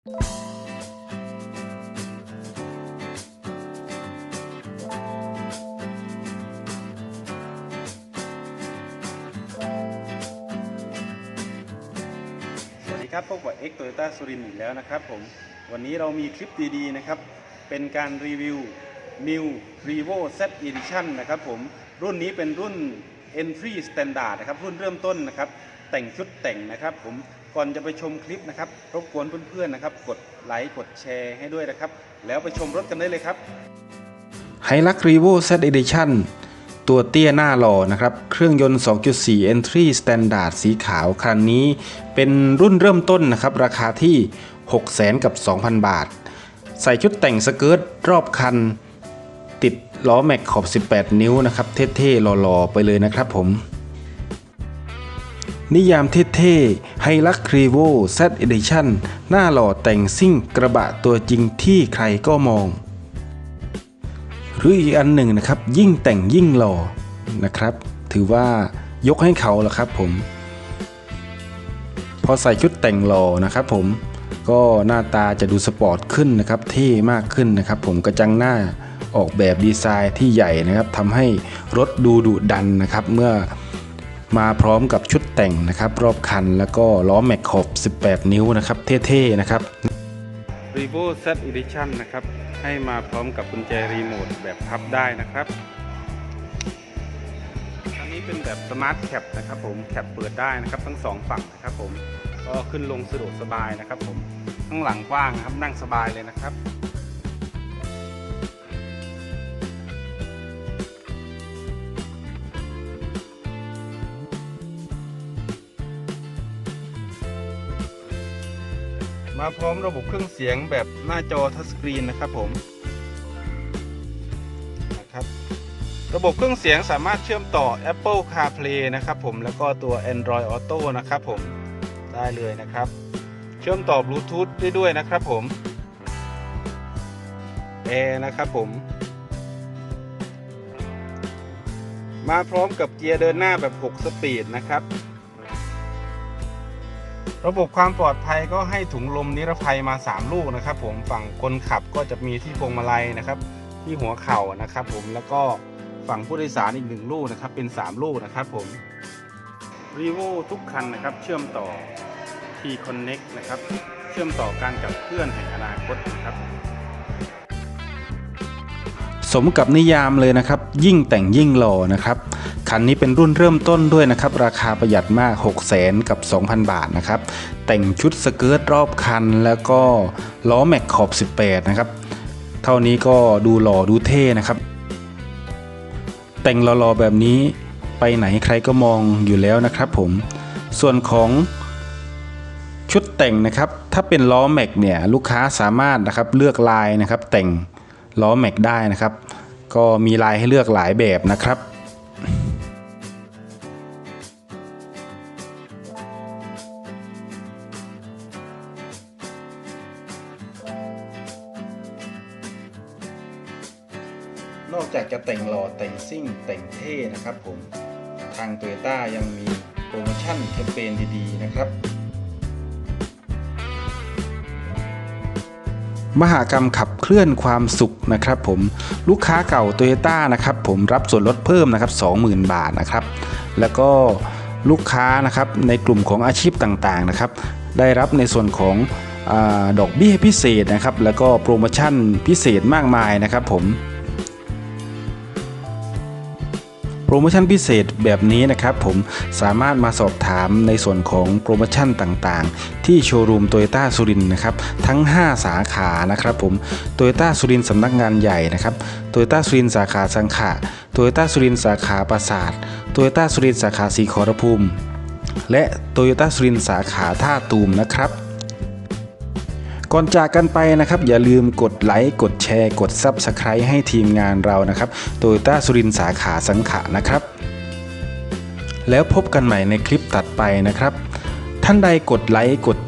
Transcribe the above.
สวัสดีครับพบกับ X Toyota สุรินทร์อีกแล้วนะครับผม วันนี้เรามีคลิปดีๆนะครับ เป็นการรีวิว New Revo Z Edition นะครับผม รุ่นนี้เป็นรุ่น Entry Standard นะครับ รุ่นเริ่มต้นนะครับ แต่งชุดแต่งนะครับ ผมก่อนจะไปชมคลิปนะครับรบกวนเพื่อนๆนะครับ กดไลค์กดแชร์ให้ด้วยนะครับ แล้วไปชมรถกันได้เลยครับไฮลักรีโว Z Edition ตัวเตี้ยหน้าหล่อนะครับ เครื่องยนต์ 2.4 Entry Standard สีขาวคันนี้ เป็นรุ่นเริ่มต้นนะครับ ราคาที่ 600,000 กับ 2,000 บาท ใส่ชุดแต่งสเกิร์ตรอบคัน ติดล้อแม็กขอบ 18 นิ้วนะครับ เท่ๆหล่อๆ ไปเลยนะครับผม นิยามเท่ๆไฮลักครีโว Z Edition หน้าหล่อแต่งซิ่งกระบะตัวจริงที่ใครก็มอง หรืออีกอันหนึ่งนะครับ ยิ่งแต่งยิ่งหล่อนะครับ ถือว่ายกให้เขาและครับผม พอใส่ชุดแต่งหล่อนะครับผมก็หน้าตาจะดูสปอร์ตขึ้นนะครับเท่มากขึ้นนะครับผมกระจังหน้าออกแบบดีไซน์ที่ใหญ่นะครับทำให้รถดูดุดันนะครับ เมื่อ มาพร้อมกับชุดแต่งนะครับรอบคันแล้วก็ล้อแม็กขอบ 18 นิ้วนะครับเท่ๆนะครับ Revo Z Edition นะครับ ให้มาพร้อมกับกุญแจรีโมทแบบพับได้นะครับอันนี้เป็นแบบสมาร์ทแคปนะครับผมแคปเปิดได้นะครับทั้งสองฝั่งนะครับผมก็ขึ้นลงสะดวกสบายนะครับผมข้างหลังกว้างนะครับนั่งสบายเลยนะครับ มาพร้อมระบบเครื่องเสียงแบบหน้าจอทัชสกรีนนะครับผมนะครับระบบเครื่องเสียงสามารถเชื่อมต่อ Apple CarPlay นะครับผมแล้วก็ตัว Android Auto นะครับผมได้เลยนะครับ เชื่อมต่อบลูทูธได้ด้วยนะครับผมแอร์นะครับผม มาพร้อมกับเกียร์เดินหน้าแบบ 6 สปีดนะครับ ระบบความปลอดภัยก็ให้ถุงลมนิรภัยมา 3 ลูกนะครับ ผมฝั่งคนขับก็จะมีที่พวงมาลัยนะครับ ที่หัวเข่านะครับ ผมแล้วก็ฝั่งผู้โดยสารอีกหนึ่งลูกนะครับ เป็น 3 ลูกนะครับ ผมรีโวทุกคันนะครับ เชื่อมต่อ T Connect นะครับ เชื่อมต่อการกับเคลื่อนแห่งอนาคตนะครับ สมกับนิยามเลยนะครับ ยิ่งแต่งยิ่งหล่อนะครับ คันนี้เป็นรุ่นเริ่มต้นด้วยนะครับ ราคาประหยัดมาก 6 0 0 0 0กับ 2,000 บาทนะครับ แต่งชุดสเกิร์ตรอบคัน แล้วก็ล้อแม็กขอบ 18 นะครับ เท่านี้ก็ดูหล่อดูเท่นะครับ แต่งหล่อๆแบบนี้ไปไหนใครก็มองอยู่แล้วนะครับผม ส่วนของชุดแต่งนะครับ ถ้าเป็นล้อแม็กเนี่ยลูกค้าสามารถนะครับเลือกลายนะครับแต่งล้อแม็กได้นะครับ ก็มีลายให้เลือกหลายแบบนะครับ นอกจากจะแต่งหล่อแต่งซิ่งแต่งเท่นะครับผมทางโตโยต้ายังมีโปรโมชั่นแคมเปญดีๆนะครับ มหากรรมขับเคลื่อนความสุขนะครับผมลูกค้าเก่า t o y ยต้านะครับผมรับส่วนลดเพิ่มนะครับ20,000 บาทนะครับ แล้วก็ลูกค้านะครับในกลุ่มของอาชีพต่างๆนะครับ ได้รับในส่วนของอดอกเบี้ยพิเศษนะครับ แล้วก็โปรโมชั่นพิเศษมากมายนะครับผม โปรโมชั่นพิเศษแบบนี้นะครับผมสามารถมาสอบถามในส่วนของโปรโมชั่นต่างๆ ที่โชว์รูมโตโยต้าสุรินทร์นะครับทั้ง 5 สาขานะครับผมโตโยต้าสุรินทร์สำนักงานใหญ่นะครับโตโยต้าสุรินทร์สาขาสังขะโตโยต้าสุรินทร์สาขาปราสาทโตโยต้าสุรินทร์สาขาสีขอรภูมิ และโตโยต้าสุรินทร์สาขาท่าตูมนะครับ ก่อนจากกันไปนะครับ อย่าลืมกดไลค์กดแชร์ กด Subscribe ให้ทีมงานเรานะครับโตโยต้าสุรินสาขาสังขะนะครับ แล้วพบกันใหม่ในคลิปตัดไปนะครับ ท่านใดกดไลค์กด